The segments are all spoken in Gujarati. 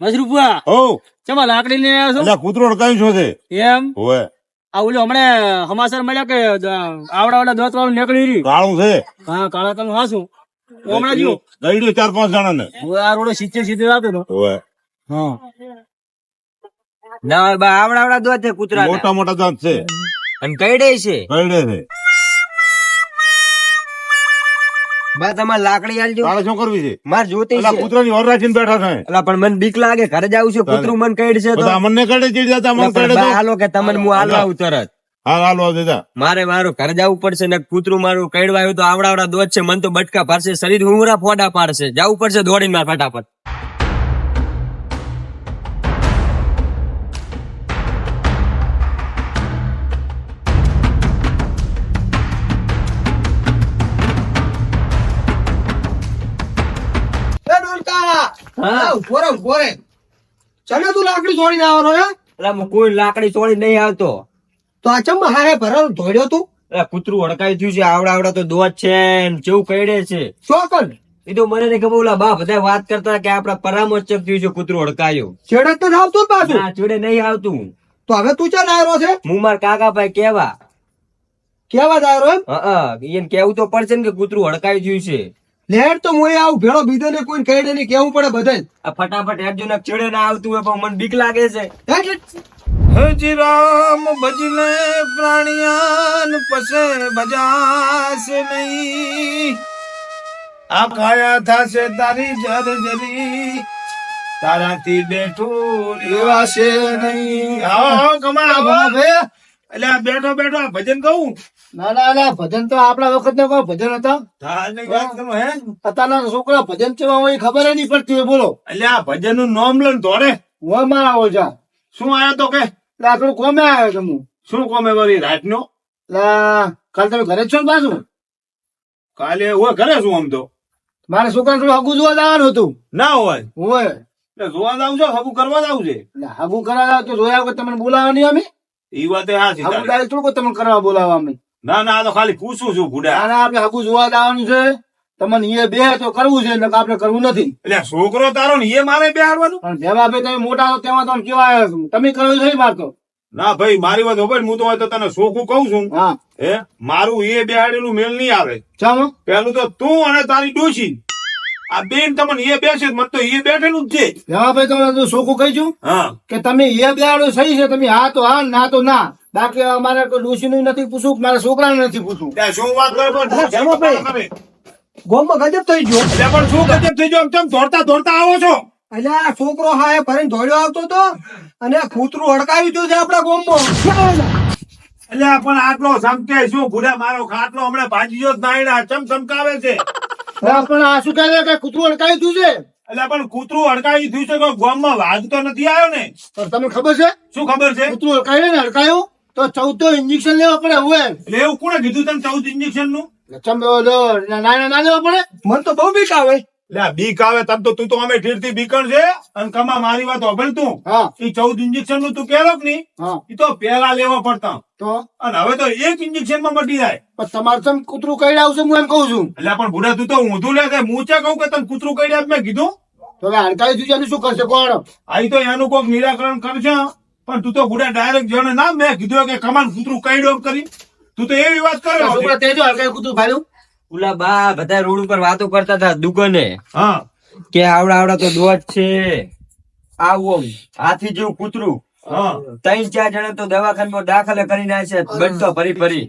મશરૂફા ઓ ચમા લાકડી લઈને આવ્યો એટલે કૂતરો અડકાયું છો? તે એમ? હોવે. આ ઓલું હમણાં હમાસર મળ્યા કે આવડા આવડા દોત વાળું નીકળી રહ્યું? કાળું છે. હા કાળા તમે હાસું. હમણાં જો ગઈડો ચાર પાંચ જણા ને હું આ રોડે સીચે સીધે આવતો હતો હોવે. હા. ના બા આવડા આવડા દોત છે કૂતરા મોટા મોટા દાંત છે. અને કઈડે છે. કઈડે છે. બા તમારે લાકડી આલજો. તારે શું કરવી છે? માર જોતી છે. કૂતરાની ઓર રાખીને બેઠા છે. અલા પણ મને બીક લાગે ઘરે જાવું છે કૂતરું મને કઈડ છે તો મને જતા તો. હાલો કે તમને હું હાલવા આવું તરત. હાલો દીધા મારે મારું ઘરે જવું પડશે ને કૂતરું મારું કઈડવા આવ્યું તો આવડા આવડા દોત છે મન તો બટકા પાડશે શરીર ઉંગરા ફોડા પાડશે. જવું પડશે દોડીને માર ફટાફટ. ઊભો રે, ઊભો રે. ચમે તું લાકડી છોડીને આવવાનો હે? અલા કોઈ લાકડી છોડી નહીં આવતો. તો આ ચમ હારે ભરાનો ધોડ્યો તું? એટલે કૂતરું હડકાઈ થયું છે આવડા આવડા તો દોત છે કેવું કઈડે છે. શું એ તો મને નહીં ખબર ઓલા બા બધા વાત કરતા કે આપડા પરામર્શક થયું છે કૂતરું હડકાયું. છેડે તો આવતું જ પાછું? ના છેડે નહીં આવતું. તો હવે તું ચાલ આવ્યો છે? હું માર કાકા ભાઈ કેવા. કેવા જ આવ્યો એમ હા એને કેવું તો પડશે ને કે કૂતરું હડકાઈ થયું છે. લેટ તો મોય આવું ભેળો બીજો ને કોઈ કહેડે ને કેવું પડે બધાય. આ ફટાફટ હેડજો ને ચડે ના આવતું હોય પણ મને બીક લાગે છે. હજી રામ ભજને પ્રાણિયાન પસે ભજાશે નહીં. આ કાયા થાશે તારી જર જરી. તારાથી બેઠું રેવાશે નહીં. હા કમા ભાઈ. એટલે આ બેઠો બેઠો આ ભજન કહું? ના ના ના ભજન તો આપણા વખત કોઈ ભજન હતા? અત્યારના છોકરા ભજન ચેવા હોય એ ખબર નહીં પડતી હોય બોલો. એટલે આ ભજનનું નામ લઈને ધોરે. હું મારા ઓછા શું આયો તો કે? આ થોડું કોમે આવ્યો તમે શું કોમે વળી લા કાલ તમે ઘરે છો ને પાછું? કાલે હું ઘરે છું આમ તો. મારે છોકરા થોડું હગું જોવા જવાનું હતું. ના હોય. હોય. એટલે જોવા જાવ છો હગું કરવા જાવ છે? એટલે હગું કરાવ્યા તો જોયા વગર તમને બોલાવવા નહીં અમે? ઈ વાત એ હાચી થોડું તમને કરવા બોલાવવા અમે ના ના આ તો ખાલી પૂછું છું ગુડા. આના આપણે હગું જોવા જવાનું છે. તમને એ બે તો કરવું છે આપણે કરવું નથી. એટલે છોકરો તારો ને એ મારે બેહાડવાનું પણ જેવા ભાઈ તમે મોટા છો તેમાં તમે કેવા તમે કરવું છે મારતો ના ભાઈ મારી વાત હોભળ હું તો હોય તો તને સોખું કઉ છું. હા. હે? મારું એ બેહાડેલું મેલ નહીં આવે. ચાલો પેલું તો તું અને તારી ડોશી. આ બેન તમને એ બેસે મત તો એ બેઠેલું જ છે. જેવા ભાઈ તમે તો સોખું કહી છું કે તમે એ બેડો સહી છે તમે હા તો હા ના તો ના. બાકી અમારે કોઈ ડોશીનું નથી પૂછવું કે મારા છોકરાને નથી પૂછવું. શું વાત કરે ભાઈ. ગોમમાં ગજબ થઈ ગયો. એટલે પણ શું ગજબ થઈ ગયો? તમે દોડતા દોડતા આવો છો? એટલે આ છોકરો હા એ ભરીને ધોડ્યો આવતો હતો અને કૂતરું અડકાવી દીધું છે આપણા ગોમમાં. એટલે પણ આટલો સમકે શું ગુડા મારો ખાટલો હમણાં ભાજીયો જ નાયડા ચમ ચમકાવે છે? પણ આ શું કહે કે કૂતરું અડકાવી હતું છે? એટલે પણ કૂતરું અડકાવી થયું છે કે ગામમાં વાઘ તો નથી આવ્યો ને? પણ તમને ખબર છે? શું ખબર છે? કૂતરું અડકાયું ને અડકાયું તો ચૌદ ઇન્જેક્શન લેવા પડે હવે. એટલે એવું કોણે કીધું તને ચૌદ ઇન્જેક્શનનું? ચમ નાના ના લેવા પડે. મને તો બહુ બીક આવે. બીક આવે તમ તો તું તો અમે ઠીરથી બીકણ છે. અને કમા મારી વાત હોભળ તું. એ ચૌદ ઇન્જેક્શનનું તું કેરો કે નહીં? એ તો પેલા લેવા પડતા. તો? અને હવે તો એક ઇન્જેક્શનમાં મટી જાય. પણ તમારે તમે કૂતરું કઈ આવશે હું એમ કઉ છું. એટલે પણ બુડા તું તો ઊંધું લે કે હું ચા કહું કે તને કૂતરું કઈ આપ મેં કીધું? તો હવે અડકાવી દીધું શું કરશે કોણ? આઈ તો એનું કોઈક નિરાકરણ કરશે. પણ તું તો બુડા ડાયરેક્ટ જણે ના મેં કીધું કે કમાન કૂતરું કઈ કરી. તું તો એવી વાત કરે. તેજો અડકાયું કૂતરું ભાઈ ઓલા બા બધા રોડ ઉપર વાતો કરતા હતા દુકાને હા. કે આવડા આવડા તો દોત છે. આવો હાથી જેવું કૂતરું. ત્રણ ચાર જણા તો દવાખાનામાં દાખલ કરી નાખ્યા બનતો ફરી ફરી.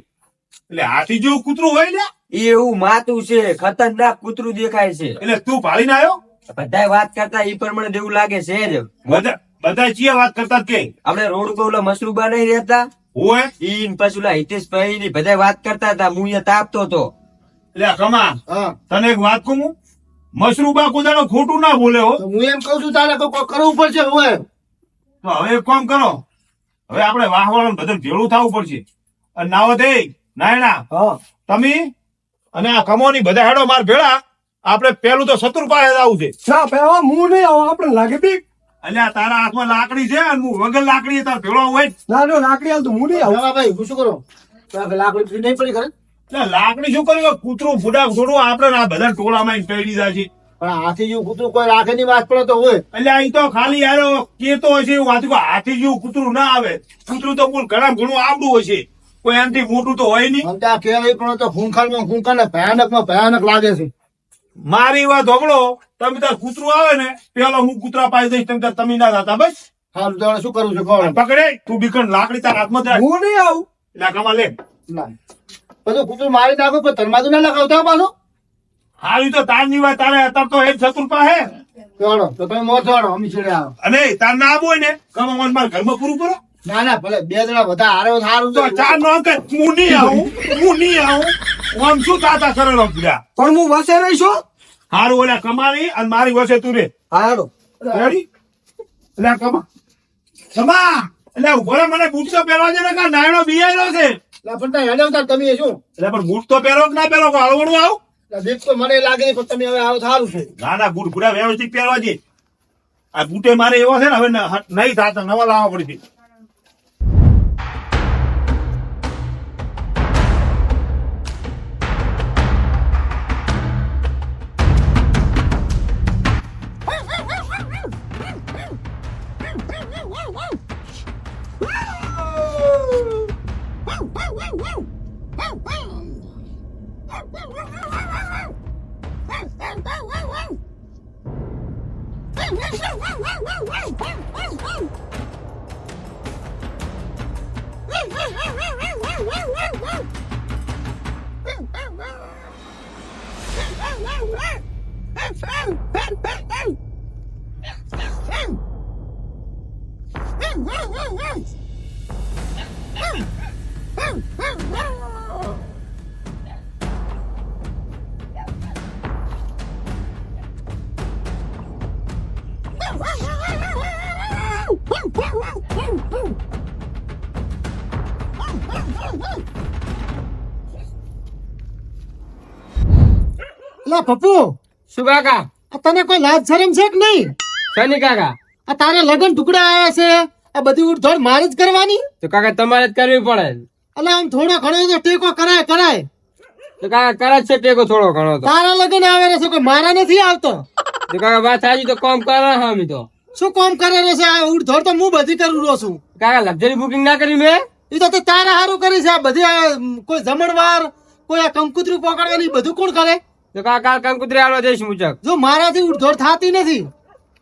એટલે હાથી જેવું કૂતરું હોય ને એવું માતું છે ખતરનાક કૂતરું દેખાય છે. એટલે તું પાડીને આવ્યો? બધા વાત કરતા એ પ્રમાણે જેવું લાગે છે જ. બધા બધા ચિયા વાત કરતા કે? આપણે રોડ ઉપર ઓલા મશરૂબા નહીં રહેતા? હોય ઈ પછી ઓલા હિતેશભાઈ ની બધા વાત કરતા હતા હું અહીંયા તાપતો હતો. એટલે કમા તને એક વાત કહું મશરૂબા કુદાનો ખોટું ના બોલે હો. હું એમ કઉ છું તારે કરવું પડશે હવે તો હવે એક કામ કરો. હવે આપણે વાહવાળા બધું ભેળું થવું પડશે. અને નાવત એ નાયણા તમે અને આ કમોની બધા હેડો માર ભેળા આપણે પેલું તો શત્રુ પાસે આવું છે. ના પેલા હું નહીં આવું આપણે લાગે બી અલ્યા આ તારા હાથમાં લાકડી છે અને હું વગર લાકડી તાર ભેળો હોય ના લાકડી હાલ તો હું નહીં આવું. ભાઈ હું શું કરું? લાકડી નહીં પડી ખરે? લાકડી શું કર્યું? કૂતરું ફૂડા થોડું આપડે આ બધા ટોળામાં પડી દીધા છે. પણ હાથી જેવું કૂતરું કોઈ રાખે ની વાત પડે તો હોય. એટલે અહીં તો ખાલી યાર કેતો હશે એવું વાતું. હાથી જેવું કૂતરું ના આવે. કૂતરું તો બોલ ઘણા ઘણું આવડું હશે કોઈ એનાથી મોટું તો હોય નહીં. આ કહેવાય પણ તો ખૂંખારમાં ખૂંખા ને ભયાનકમાં ભયાનક લાગે છે. મારી વાત હોબળો તમે તાર કૂતરું આવે ને પેલો હું કૂતરા પાસે દઈશ તમે તાર તમે ના થતા બસ. સારું તો શું કરવું છું પકડે. તું બીકણ લાકડી તાર હાથમાં હું નહીં આવું. કમા લે. ના. બધું કુતરું મારી નાખો પણ તરમાદુ ના લગાવતા પાછું. હાલી તો તારની વાત તારે અત્યારે તો એક શત્રુપા હે ચાલો તો તમે મોત વાળો અમે છેડે આવો. અને તાર ના આવું ને કમ અમાર મારા ઘરમાં પૂરું કરો. ના ના ભલે બે જણા બધા હારે હોય તો ચાર નો કે હું નહીં આવું હું નહીં આવું. આમ શું તાતા સરળ પીડા પણ હું વસે રહીશું હારું ઓલા કમાણી અને મારી વસે તું રે. હારો રેડી એટલે કમા. કમા! એટલે ઊભો મને બૂટ પહેરવા છે ને કા નાયણો બિયાયેલો છે? પણ ત્યાં તમે શું? એટલે પણ બૂટ તો પહેરો કે ના પહેરો? હળવડું આવું? દેખ તો મને લાગે પણ તમે હવે આવો સારું છે. ના ના બૂટ પૂરા વ્યવસ્થિત પહેરવા છે આ બૂટે મારે એવો છે ને હવે નહીં થતા નવા લાવવા પડશે. એટલે પપ્પુ. શું કાકા? આ તને કોઈ લાજ શરમ છે કે નહીં? શની કાકા? આ તારે લગન ટુકડા આવ્યા છે. આ બધી ઉડધોડ મારે જ કરવાની. તો કાકા તમારે જ કરવી પડે. એટલે આમ થોડો ઘણો તો ટેકો કરાય કરાય. તો કાકા કરે છે ટેકો થોડો ઘણો તો. તારા લગન આવે છે કોઈ મારા નથી આવતો. તો કાકા વાત સાચી તો કામ કરે અમે તો. શું કામ કરે છે? આ ઉડધોડ તો હું બધી કરું રહ્યો છું. કાકા લક્ઝરી બુકિંગ ના કરી મેં? એ તો તે તારા હારું કરી છે. આ બધી કોઈ જમણવાર કોઈ આ કંકુતરી પકડવાની બધું કોણ કરે? તો કાકા કંકુતરી આવવા જઈશ મુચક જો મારાથી ઉડધોડ થતી નથી.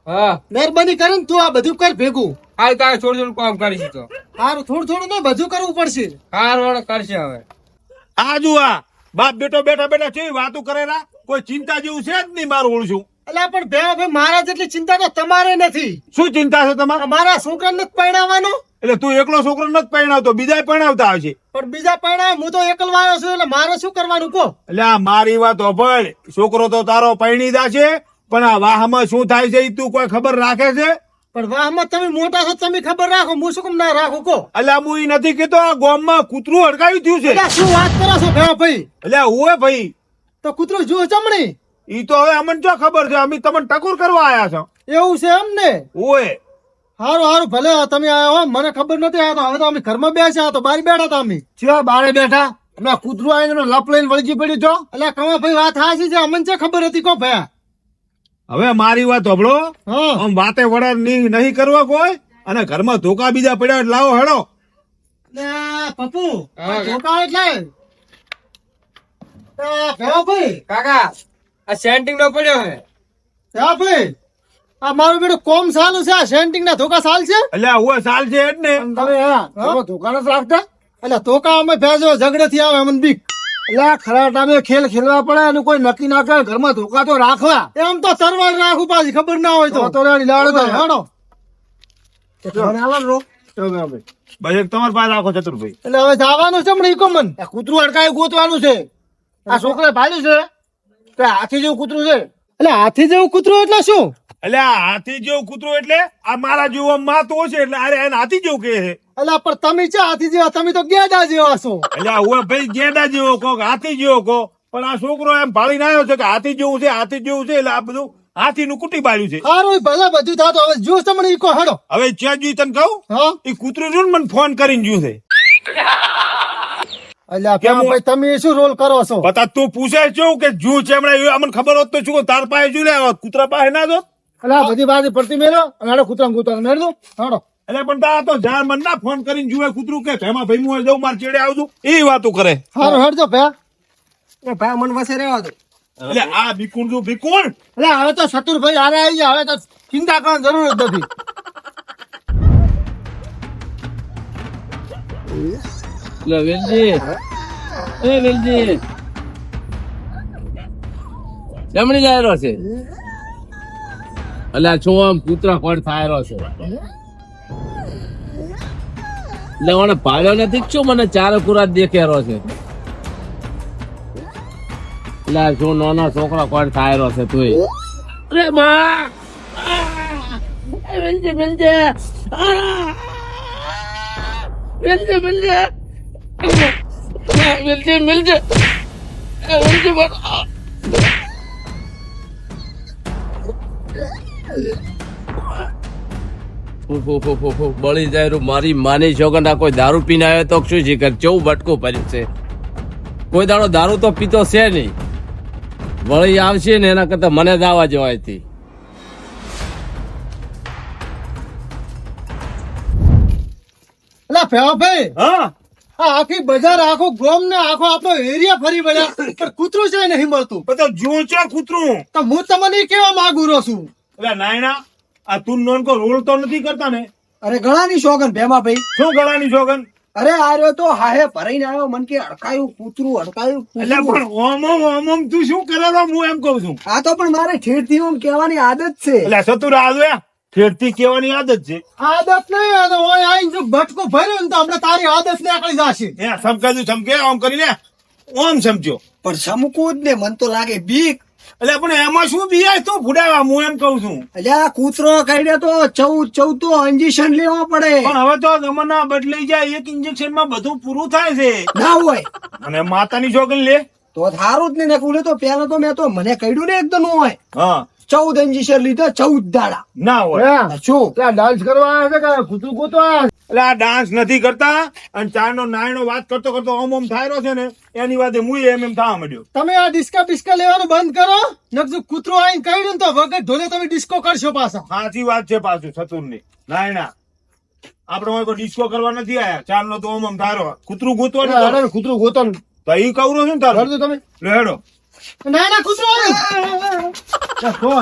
હા. મહેરબાની કરીને તું આ બધું કર ભેગું. હાલ તારે થોડું થોડું કામ કરીશ તો. હારું થોડું થોડું ને બધું કરવું પડશે. હાર વાળો કરશે હવે. આ જુઓ આ બાપ બેટો બેઠા બેઠા છે વાતો કરેલા કોઈ ચિંતા જેવું છે જ નહીં મારું ઓળશું એટલે પણ બે ભાઈ મારા જેટલી ચિંતા તો તમારે નથી. શું ચિંતા છે તમારે? મારા છોકરાને જ પરણાવવાનો? એટલે તું એકલો છોકરો નથી પરણાવતો બીજા પરણાવતા આવશે. પણ બીજા પરણાવ હું તો એકલવાયો છું એટલે મારે શું કરવાનું કહો. એટલે મારી વાત હોભળ. છોકરો તો તારો પરણીદા છે પણ આ વાહમાં શું થાય છે તું કોઈ ખબર રાખે છે? પણ વાહમાં તમે મોટા છો તમે ખબર રાખો હું શું કેમ ના રાખું કહો. એટલે હું એ નથી કેતો આ ગોમમાં કૂતરું અડકાવી થયું છે. શું વાત કરો છો ભાઈ? એટલે ઓય ભાઈ? તો કૂતરું જુઓ ચમણી ઈ તો હવે અમને જો ખબર છે? અમે તમને ટકોર કરવા આયા છો. એવું છે એમ ને? ઓય હારું હારું ભલે તમે આયા હો મને ખબર નથી આવ્યા હવે તો અમે ઘરમાં બેસ્યા તો બારી બેઠા હતા અમે. ચા બારે બેઠા? હમણાં કૂતરું આવીને લપ લઈને વળગી પડ્યું છો? એટલે કમા ભાઈ વાત હાસી છે અમને છે ખબર હતી કો ભયા હવે મારી વાત હબળો હા. આમ વાતે વડા નહીં નહીં કરવા કોઈ? અને ઘરમાં ધોકા બીજા પડ્યા એટલે લાવો હેડો. પપ્પુ ધોકા એટલે? ભાઈ. કાકા આ સેન્ટિંગ નો પડ્યો હે. ભાઈ. આ મારું બેટું કોમ સાલ છે આ સેન્ટિંગ ના ધોકા સાલ છે? એટલે હું સાલ છે એટલે તમે હા ધોકા નથી રાખતા? એટલે ધોકા અમે ભેજો ઝઘડે થી આવે અમને બીક. એટલે આ ખરા ટાઈમે ખેલ ખેલવા પડે અને કોઈ નક્કી ના કરે ઘરમાં ધોકા તો રાખવા. એમ તો તરવાર રાખું પાછી ખબર ના હોય તો. તો રેડી લાડો તો હાડો એક તમારી પાસે રાખો ચતુરભાઈ. એટલે હવે જવાનું છે હમણાં ઈકો મન. કૂતરું અડકાયું ગોતવાનું છે. આ છોકરા ભાલ્યું છે. કે હાથી જેવું કૂતરું છે. એટલે હાથી જેવું કૂતરું એટલે શું? એટલે હાથી જેવું કૂતરું એટલે આ મારા જેવો માતો છે એટલે અરે એને હાથી જેવું કે છે. એટલે પણ તમે છે હાથી જેવા? તમે તો ગેડા જેવા છો. એટલે આ ભાઈ ગેડા જેવો કહો હાથી જેવો કહો. પણ આ છોકરો એમ ભાળીને આવ્યો છે કે હાથી જેવું છે હાથી જેવું છે એટલે આ બધું હાથી નું કુટી બાળ્યું છે. સારું ભલે બધું થતું હવે જો તમને ઈકો હેડો. હવે જ્યાં જોઈ તને કહું? હા. એ કૂતરું રહ્યું મને ફોન કરીને જોયું છે. અલ્યા કેમ ભાઈ તમે શું રોલ કરો છો? બતા તું પૂછે છું કે જુ છે હમણાં? અમને ખબર હોત તો શું તાર પાસે જુ લે? કૂતરા પાસે ના દો અલ્યા આ બધી બાજુ પડતી મેલો અને કૂતરા કૂતરા મેળ હાડો. એટલે પણ તા તો જાર મન ના ફોન કરીને જુએ કૂતરું કે ભેમા ભાઈ હું જઉં માર ચેડે આવતું. એ વાતો કરે. હારો હડજો ભે એ ભાઈ મન વસે રહેવા દો. એટલે આ ભીકુણ જો ભીકુણ એટલે હવે તો સતુર ભાઈ આરે આવી ગયા હવે તો ચિંતા કરવાની જરૂર જ નથી. લે વેલજી. એ વેલજી. જમણી જાય છે. અલ્યા છો આમ કૂતરા કોણ થાયરો છે? એટલે મને ભાવ્યો નથી કે મને ચારો કુરા દેખેરો છે. એટલે છો નાના છોકરા કોણ થાયરો છે તુંય? અરે માં! મિલજે મિલજે. મિલજે મિલજે. મિલજે મિલજે. વેલજી બળી જાય રૂ. મારી માની છોકરા કોઈ દારૂ પીને આવ્યો તો શું શીખર કેવું બટકું પડ્યું છે. કોઈ દાડો દારૂ તો પીતો છે નહીં. વળી આવશે ને એના કરતા મને દાવા જવાય હતી ભાઈ હા? આખી બજાર આખો ગોમ ને આખો આપણો એરિયા ફરી વળ્યા. પણ કૂતરું છે નહીં મળતું. બધા જુ છે કૂતરું. તો હું તમને કેવા માંગુ રહ્યો છું. નાયણા આ તું નોન કો રોલ તો નથી કરતા ને? અરે ઘણાની શોગન ભેમા ભાઈ. શું ગળાની શોગન? અરે આ રહ્યો તો હાહે ભરાઈને આવ્યો મન કે અડકાયું કૂતરું અડકાયું એટલે પણ ઓમ ઓમ ઓમ ઓમ તું શું કરે છે? હું એમ કહું છું. આ તો પણ મારે ઠેરથી ઓમ કહેવાની આદત છે. એટલે સતુર આવે ઠેરથી કહેવાની આદત છે. આદત નહીં આ તો ઓય આઈને જો ભટકો ભર્યો ને તો હમણાં તારી આદત ને આકળી જાશે. એ સમકાજુ સમકે આમ કરીને ઓમ સમજ્યો પણ સમકવું જ ને મન તો લાગે બીક. એટલે પણ એમાં શું બિયાય તો ભૂડાવા? હું એમ કઉ છું. એટલે આ કૂતરો કાઢ્યો તો ચૌદ ચૌદ તો ઇન્જેક્શન લેવો પડે. પણ હવે તો ગમના બદલાઈ જાય એક ઇન્જેક્શનમાં બધું પૂરું થાય છે. ના હોય. અને માતાની છોકરી લે. તો સારું જ ને કુલે તો પેલા તો મેં તો મને કહ્યું ને એકદમ હોય. હા. ચૌદ ઇન્જેક્શન લીધા ચૌદ દાડા. ના હોય. હે? શું? ત્યાં ડાન્સ કરવા આવ્યા છે કે કૂતરું ગોતવા? એટલે આ ડાન્સ નથી કરતા અને ચાનો નો વાત કરતો કરતો ઓમ ઓમ થાય છે ને એની વાતે હું એમ એમ થવા માંડ્યો. તમે આ ડિસ્કા બિસ્કા લેવાનું બંધ કરો નકર કૂતરો આઈને કહી દઉં તો વગર ઢોલે તમે ડિસ્કો કરશો પાછા. સાચી વાત છે પાછું સતુરની આપણે આપડે હોય કોઈ ડિસ્કો કરવા નથી આયા. ચાલનો તો ઓમ ઓમ થારો કૂતરું ગોતવાનું કૂતરું ગોતવાનું તો એ કવરો છું ને તારું. તમે. લે હેડો. ના ના કૂતરું આવ્યું.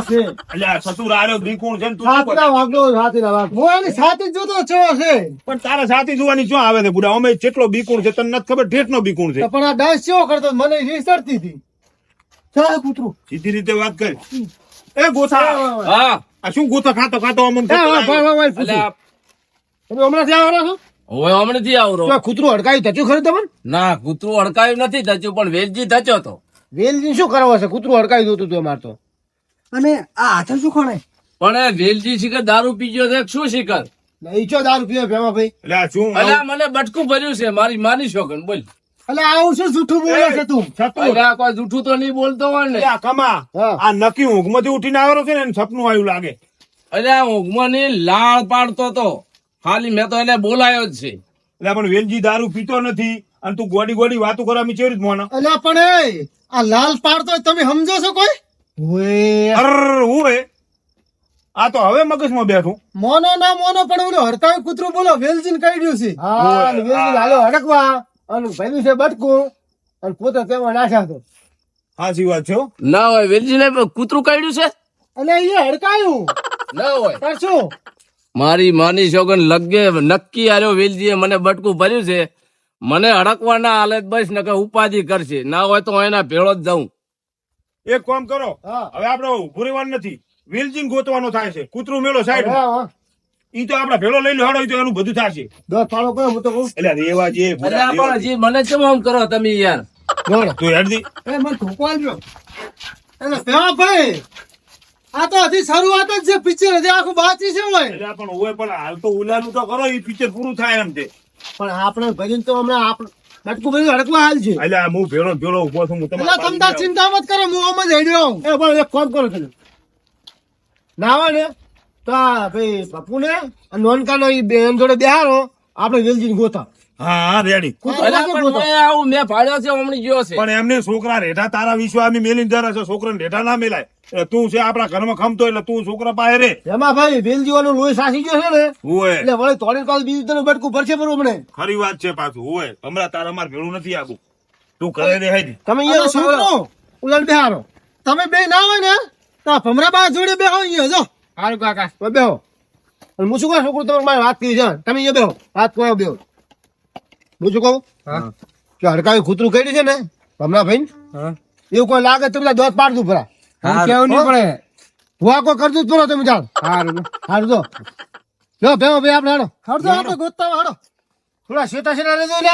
છે. એટલે આ સતુર આર્યો છે તું સાતના વાગડો સાતીના વાગ હું એની સાથી જોતો છો છે. પણ તારા સાથી જોવાની શું આવે છે બુડા? અમે કેટલો બીકુણ છે તને નથી ખબર? ઠેઠ બીકુણ છે. પણ આ ડાન્સ કેવો કરતો? મને એ ચડતી હતી. ચાલ કૂતરું. સીધી રીતે વાત કર. એ ગોથા. હા. આ શું ગોથા ખાતો ખાતો અલ્યા તમે હમણાં ત્યાં આવવાના છો? હવે હમણાંથી આવરો તો કૂતરું અડકાયું થતું ખરું તમને? ના કૂતરું અડકાયું નથી થયું પણ વેલજી ધચ્યો તો. વેલજી શું કરવા છે? કૂતરું અડકાઈ દઉં તું અમારે તો. અને આ હાથે શું ખણે? પણ વેલજી શિખર દારૂ પીજો છે શું શિખર? નહીં દારૂ પીવો ભેમા ભાઈ? એટલે શું? અલ્યા મને બટકું ભર્યું છે મારી માની શોખન બોલ. એટલે આવું શું જૂઠું બોલે છે તું? સતુર કોઈ જૂઠું તો નહીં બોલતો હોય ને. કમા આ નક્કી ઊંઘમાંથી ઉઠીને આવેલો છે ને સપનું આવ્યું લાગે. અલ્યા ઊંઘમાંની લાળ પાડતો તો. ખાલી મેં તો એને બોલાયો જ છે. એટલે પણ વેલજી દારૂ પીતો નથી અને તું ગોડી ગોડી વાતો કરવા મી ચેવી રીત મોનો? પણ એ આ લાલ પાડતો તમે સમજો છો કોઈ? ઓએ. અર હું આ તો હવે મગજમાં બેઠું. મોનો ના મોનો પણ ઓલો હરકાયું કૂતરું બોલો વેલજીને કાઢ્યું છે. હા અને વેલજી હાલો હડકવા. અને ભર્યું છે બટકું. અને પોતે તેમાં નાખ્યા તો. સાચી વાત છે ના હોય વેલજી ને કૂતરું કાઢ્યું છે? અને એ હડકાયું. ના હોય. શું? મારી માની શોગન લગે નક્કી આર્યો વેલજીએ મને બટકું ભર્યું છે. મને હડકવાના હાલત બસ નકે ઉપાધિ કરશે. ના હોય તો એના ભેળો જ જાઉં. એક કામ કરો. હા. હવે આપડે ઉભું રહેવાનું નથી. વેલજી ગોતવાનો થાય છે. કૂતરું મેળો સાઈડ. ઈ તો આપડા ભેળો લઈ લો હડો તો એનું બધું થશે. દસ પાડો કયો હું તો કહું. એટલે રેવા જે અલ્યા પણ હજી મને કેમ આમ કરો તમે યાર. તું એ મને એટલે ભાઈ આ તો હજી શરૂઆત જ છે. પિક્ચર હજી આખું બાકી છે હોય. પણ ઓય પણ હાલ તો ઉલાનું તો કરો ઈ પિક્ચર પૂરું થાય એમ છે. પણ આપણે ભજન તો હમણાં આપણે બટકું બધું હડકવા હાલ છે. એટલે હું ભેળો ભેળો ઊભો છું હું એટલે તમારા ચિંતા મત કરો હું આમ જ હેડ્યો એ પણ એક કામ કરો તમે. નાવા ને તો આ ભાઈ પપ્પુ ને નોનકા નો બેન જોડે બેહારો આપણે વેલજી ગોતા. હા હા રેડી. આવું મેં ભાડ્યો છે હમણાં ગયો છે. પણ એમને છોકરા રેઠા તારા વિશ્વામી મેલીને જરા છે છોકરાને રેઠા ના મેલાય. તું છે આપડા ઘરમાં ખમતો એટલે તું છોકરા પાસે રે. એમાં ભાઈ વેલજીવાનું લોહી સાસી ગયો છે ને? હોય એટલે વળી તોડી પાછું બીજું તને બટકું ભરશે બરોબર ને? ખરી વાત છે પાછું હોય હમણાં તારા માર ભેળું નથી આગું. તું કરે રે હેજી તમે અહીંયા છોકરો? ઉલટ બેહારો તમે બે ના હોય ને તો ભમરા બા જોડે બેહો અહીંયા જો. હારું કાકા. તો બેહો. અને હું શું કહું છોકરું તમે મારે વાત કરી છે? તમે અહીંયા બેહો. વાત કરો બેહો. હું શું કહું? કે હડકાવી કૂતરું કર્યું છે ને ભમરા ભાઈ એવું કોઈ લાગે તો બધા દોત પાડતું પરા કેવું નહીં પડે. વાકો કોઈ કરતું જ પરો તમે ચાલ સારું સારું તો જો. બેહો બે આપણે હાડો હાડો આપણે ગોતતા હાડો થોડા શેતા શેના લેજો ને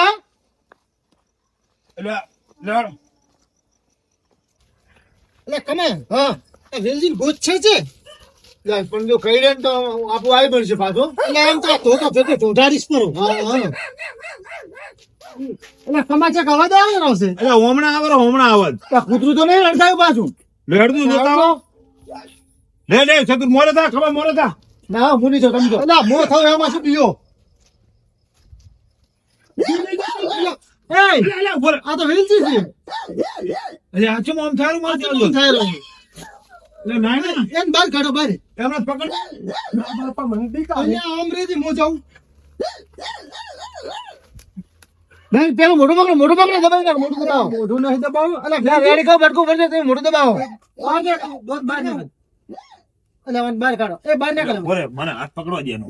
એટલે કમે હા. એ વેલજી છે છે પણ જો કહી દે ને તો આપણું આવી બનશે પાછો. એટલે એમ તો તો તો ભેગો પરો હા હા. એટલે સમાચાર કવા દે આવે આવશે એટલે હોમણા આવે હોમણા આવે આ કૂતરું તો નહીં લડકાયું પાછું. લેડતું જોતા. લે લે ચતુર મોરે તા ખબર મોરે તા ના હું નહીં છો તમે જો એટલે મો થાવ એમાં શું પીયો. આ તો વેલજી છે અરે આ ચમ આમ થારું મારે. થાય રહ્યું? લે, ના, ના. એને બહાર કાઢો બહાર એમને પકડ. આમ હું જાઉં નહીં પેલું મોઢું પકડો મોઢું પકડો દબાવી નાખ મોઢું દબાવો. મોટું નહીં દબાવો. અલે રેડી કહો ભટકું પડશે તમે મોઢું દબાવો. દોત બહાર. અલે મને બહાર કાઢો. એ બહાર નાખો ઓરે મને હાથ પકડવા દે એનો.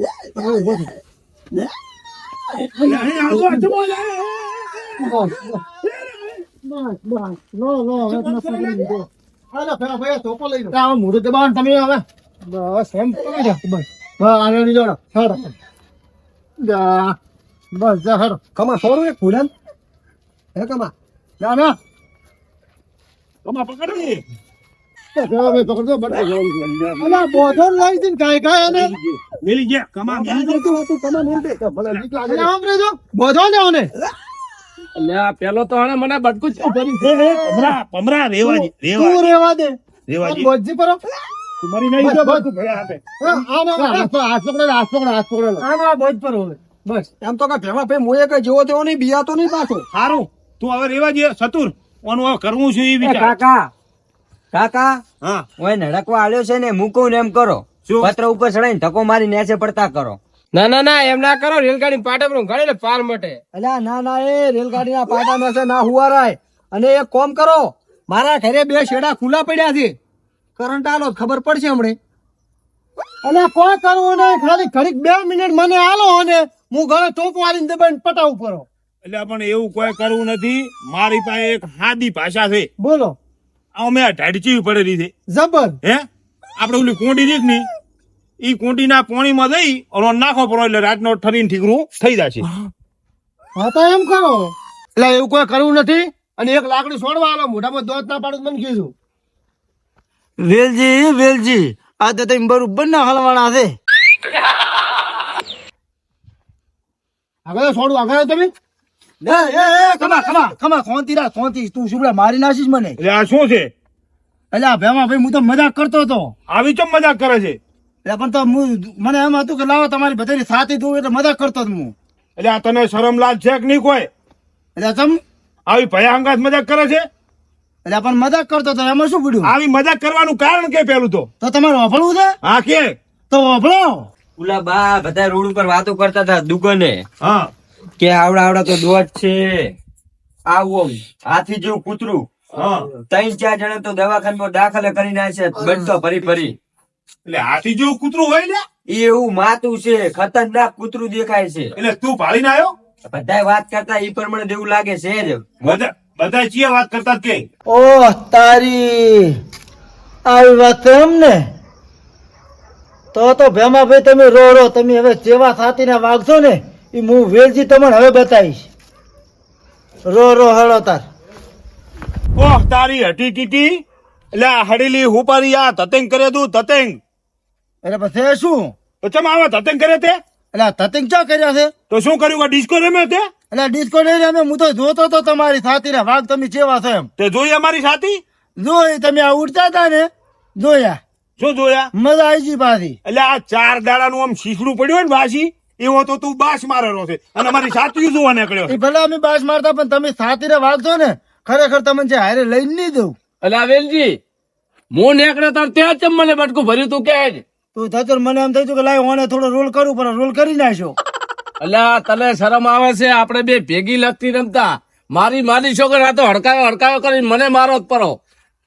આ. આ દબાવો તમે હવે. બસ એમ બસ. હા આને લીધો હેડો. હેડો. જા. બસ જા હેડો કમા સોરું એક ફૂલન હે કમા? ના. ના કમા પકડી. પેલા તો આને મને બટકું પમરા, રેવા દે, રેવા દે, રેવા આ દે. બોધજી પરો. તું મરી નહીં હાથે. પકડો, હાથ પકડો, હાથ પકડો. આનો આ બોધ પર હવે. બસ. એમ તો કે ભેવા ભાઈ મોએ કઈ જેવો તેવો નહીં બિયા તો નહીં પાછો. સારું તું હવે રેવા દે સતુર. ઓનું હવે કરવું છે એ વિચાર. કાકા કાકા હા. ઓય નડકવા આલ્યો છે ને મૂકો ને એમ કરો. શું? પત્ર ઉપર ચડાઈને ધક્કો મારી નેચે પડતા કરો. ના ના ના એમ ના કરો. રેલગાડી પાટા પર ગાડી પાર મટે. અલ્યા ના ના એ રેલગાડીના પાટા મેસે ના હુવારાય. અને એક કોમ કરો મારા ઘરે બે શેડા ખુલ્લા પડ્યા છે. કરંટ આલો ખબર પડશે હમણે. અલ્યા કોઈ કરવું નહીં ખાલી ઘડીક બે મિનિટ મને આલો અને હું ગળે ટોપ વાળીને દબાઈને પટાવું કરો એટલે પણ એવું કોઈ કરવું નથી. મારી પાસે એક હાદી ભાષા છે. બોલો. આ મેં ઢાડચી પડેલી છે. જબર. હે? આપણે ઓલી કોંડી રીતની. ઈ કોંટીના પોણીમાં દઈ અને નાખો પડો એટલે રાતનો ઠરીને ઠીકરું થઈ જશે. હા તો એમ કરો. એટલે એવું કોઈ કરવું નથી અને એક લાકડી છોડવા આલો મોઢામાં દોત ના પાડું મને કીધું. વેલજી વેલજી આ તો તમે બરોબર ના હલવાના છે. આગળ છોડું આગળ તમે. એ એ એ ખમા ખમા ખમા ખોંતી રા ખોંતી. તું શું મારી નાખીશ મને. એટલે આ શું છે? એટલે ભેમા ભાઈ હું તો મજાક કરતો હતો. આવી ચમ મજાક કરે છે? એટલે પણ તો હું મને એમ હતું કે લાવો તમારી બધાની સાથે દઉં એટલે મજાક કરતો હતો હું. એટલે આ તને શરમ લાજ છે કે નહીં કોઈ? એટલે તમ આવી ભયા અંગાત મજાક કરે છે? એટલે પણ મજાક કરતો હતો એમાં શું પડ્યું? આવી મજાક કરવાનું કારણ કે પેલું તો? તો તમારે વાપરવું છે? હા કે? તો વાપરો ઉલા બા બધા રોડ ઉપર વાતો કરતા હતા દુકાને હા. કે આવડા આવડા તો દોત છે. આવો હાથી જેવું કૂતરું. ત્રણ ચાર જણા તો દવાખાનામાં દાખલ કરી નાખે છે બનતો ફરી ફરી. એટલે હાથી જેવું કૂતરું હોય ને એ એવું માતું છે ખતરનાક કૂતરું દેખાય છે. એટલે તું ભાળીને આવ્યો બધા વાત કરતા ઈ પ્રમાણે એવું લાગે છે જ. બધા બધા ચિયા વાત કરતા કે? ઓહ તારી. આવી વાત એમ ને તો તો ભેમા ભાઈ તમે રો રો તમે હવે જેવા સાથીને વાગશો ને એ હું વેલજી તમને હવે બતાવીશ. રો રો હળો તાર. ઓહ તારી હટી ટીટી એટલે હડેલી હુપારી આ તતેંગ કરે તું તતેંગ. એટલે પછી શું? તો ચમ આવા તતેંગ કરે તે? એટલે તતિંગ ચા કર્યા છે? તો શું કર્યું? ડિસ્કો રમે તે? એટલે ડિસ્કો નહીં રમે હું તો જોતો તો તમારી સાથીને વાઘ તમે જેવા છો એમ. તે જોઈ અમારી સાથી જોઈ તમે આ ઉડતા હતા ને? જોયા. શું જોયા? મજા આવી ગઈ પાછી. એટલે આ ચાર દાડાનું આમ શીશડું પડ્યું ને વાસી એવો તો તું બાસ મારેલો છે. અને મારી સાચી જોવા નીકળ્યો ભલે અમે બાસ મારતા પણ તમે સાથીને વાગશો ને ખરેખર તમને જે હારે લઈને નહીં દઉં. એટલે વેલજી હું નીકળે તાર ત્યાં જ મને બટકું ભર્યું તું કે જ તો થતું મને એમ થયું કે લાય ઓને થોડો રોલ કરું પણ રોલ કરી નાખ્યો અલ્યા તને શરમ આવે છે આપણે બે ભેગી લગતી રમતા. મારી મારી છોકરી આ તો હડકાયો હડકાયો કરીને મને મારો જ પરો.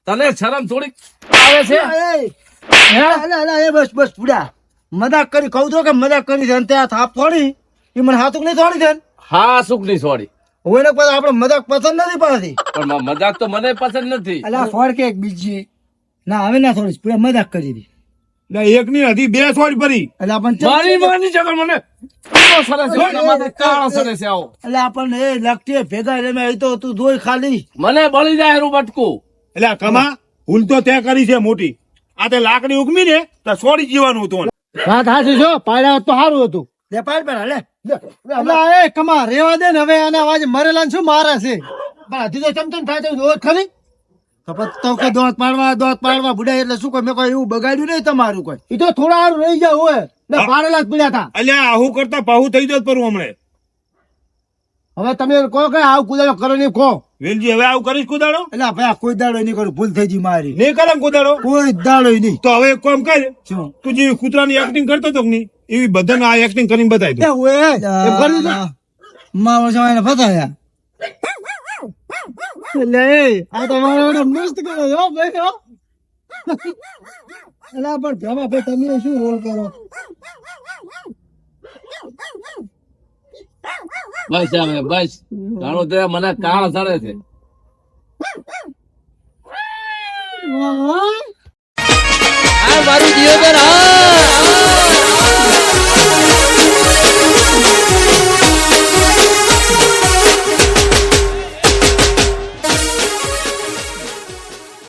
તને શરમ થોડીક આવે છે? એ, બસ બસ પૂડા મજાક કરી કહું તો કે મજાક કરી છે ત્યાં થાપ થોડી. એ મને હાથુક નહીં થોડી છે હા સુખ નહીં થોડી હું એને પછી આપણે મજાક પસંદ નથી પાડતી. પણ મજાક તો મને પસંદ નથી. અલા ફોડ કે એક બીજી. ના હવે ના થોડી પૂરા મજાક કરી દી. એક ની હતી બે છોડી ભરી. એટલે આપણને મારી માની છોકરી મને એટલે આપણને એ લગતી ભેગા એટલે મેં તો તું જોઈ ખાલી. મને બળી જાય એનું બટકું. એટલે કમા ભૂલ તો તે કરી છે મોટી. આ તે લાકડી ઉગમી ને તો છોડી જીવાનું હતું વાત હાચી છો પાડ્યા તો સારું હતું. લે પાડ પાડ લે. એટલે એ કમા રેવા દે ને હવે આના અવાજ મરેલા ને શું મારે છે? પણ હજી તો ચમચમ થાય તો જોર ખરી? તો પછી તો કે દોત પાડવા દોત પાડવા બુડા એટલે શું કોઈ મેં કોઈ એવું બગાડ્યું નહીં તમારું કોઈ. એ તો થોડા સારું રહી ગયા હોય. ને પાડેલા જ પડ્યા હતા. અલ્યા આવું કરતા પાહુ થઈ જત પર હમણે. હવે તમે કહો કે આવું કુદાડો કરો નહીં કહો. વેલજી હવે આવું કરીશ કુદાડો? એટલે ભાઈ આ કોઈ દાડો નહીં કરું ભૂલ થઈ ગઈ મારી. નહીં કરે કુદાડો? કોઈ દાડો નહીં. તો હવે એક કામ કરે. તું જે કૂતરાની એક્ટિંગ કરતો તો નહીં એવી બધાને આ એક્ટિંગ કરીને બતાવી દો એ ઓય, એમ કરી દે. મારો જવાને ફસાયા. એટલે આ તો મારો મસ્ત કરો છે, હો ભાઈ હો. એટલે પણ ભાઈ તમે શું રોલ કરો? બસ હવે બસ. જાણો તે મને કાળ સડે છે. મારું જીવન હા.